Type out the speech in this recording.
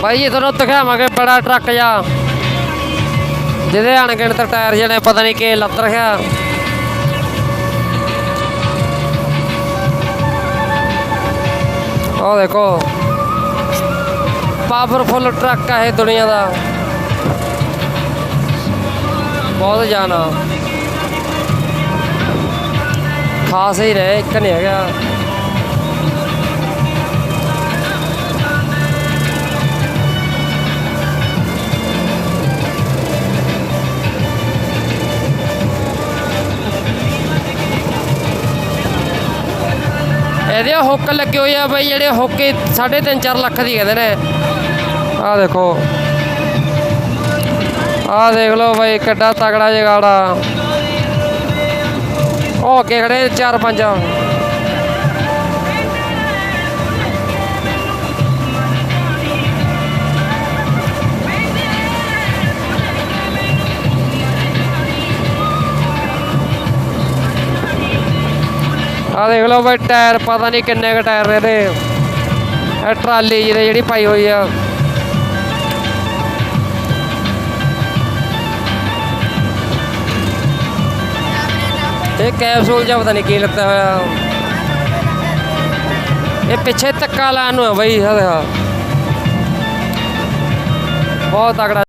ਬਾਈ ਜੀ, ਤੁਹਾਨੂੰ ਦਿਖਾਵਾਂਗੇ ਬੜਾ ਟਰੱਕ ਜਾ ਜਿਹਦੇ ਅਣਗਿਣਤ ਟਾਇਰ ਜਿਹੜੇ ਪਤਾ ਨਹੀਂ ਕਿ ਲੱਤ ਰਿਹਾ। ਉਹ ਦੇਖੋ ਪਾਵਰਫੁੱਲ ਟਰੱਕ ਆ ਇਹ ਦੁਨੀਆ ਦਾ। ਬਹੁਤ ਜਾਣਾ ਖਾਸ ਹੀ ਰਹੇ, ਇੱਕ ਨਹੀਂ ਹੈਗਾ। ਇਹਦੇ ਹੁੱਕ ਲੱਗੇ ਹੋਏ ਆ ਬਈ, ਜਿਹੜੇ ਹੁੱਕੇ 3.5-4 ਲੱਖ ਦੀ ਕਹਿੰਦੇ ਨੇ। ਆਹ ਦੇਖੋ। ਆਹ ਦੇਖ ਲਓ ਬਈ, ਕਿੱਡਾ ਤਗੜਾ ਜਗਾੜਾ। ਉਹ ਅੱਗੇ ਖੜੇ 4-5 ਆ ਦੇਖ ਲਓ ਬਈ, ਟਾਇਰ ਪਤਾ ਨਹੀਂ ਕਿੰਨੇ ਕ ਟਾਇਰ ਇਹਦੇ। ਇਹ ਟਰਾਲੀ ਜਿਹਦੇ ਜਿਹੜੀ ਪਾਈ ਹੋਈ ਆ। ਇਹ ਕੈਪਸੂਲ ਜਿਹਾ ਪਤਾ ਨਹੀਂ ਕੀ ਲੱਗਾ ਹੋਇਆ। ਇਹ ਪਿੱਛੇ ਧੱਕਾ ਲਾਉਣ ਨੂੰ ਆ ਬਈ ਬਹੁਤ ਤਗੜਾ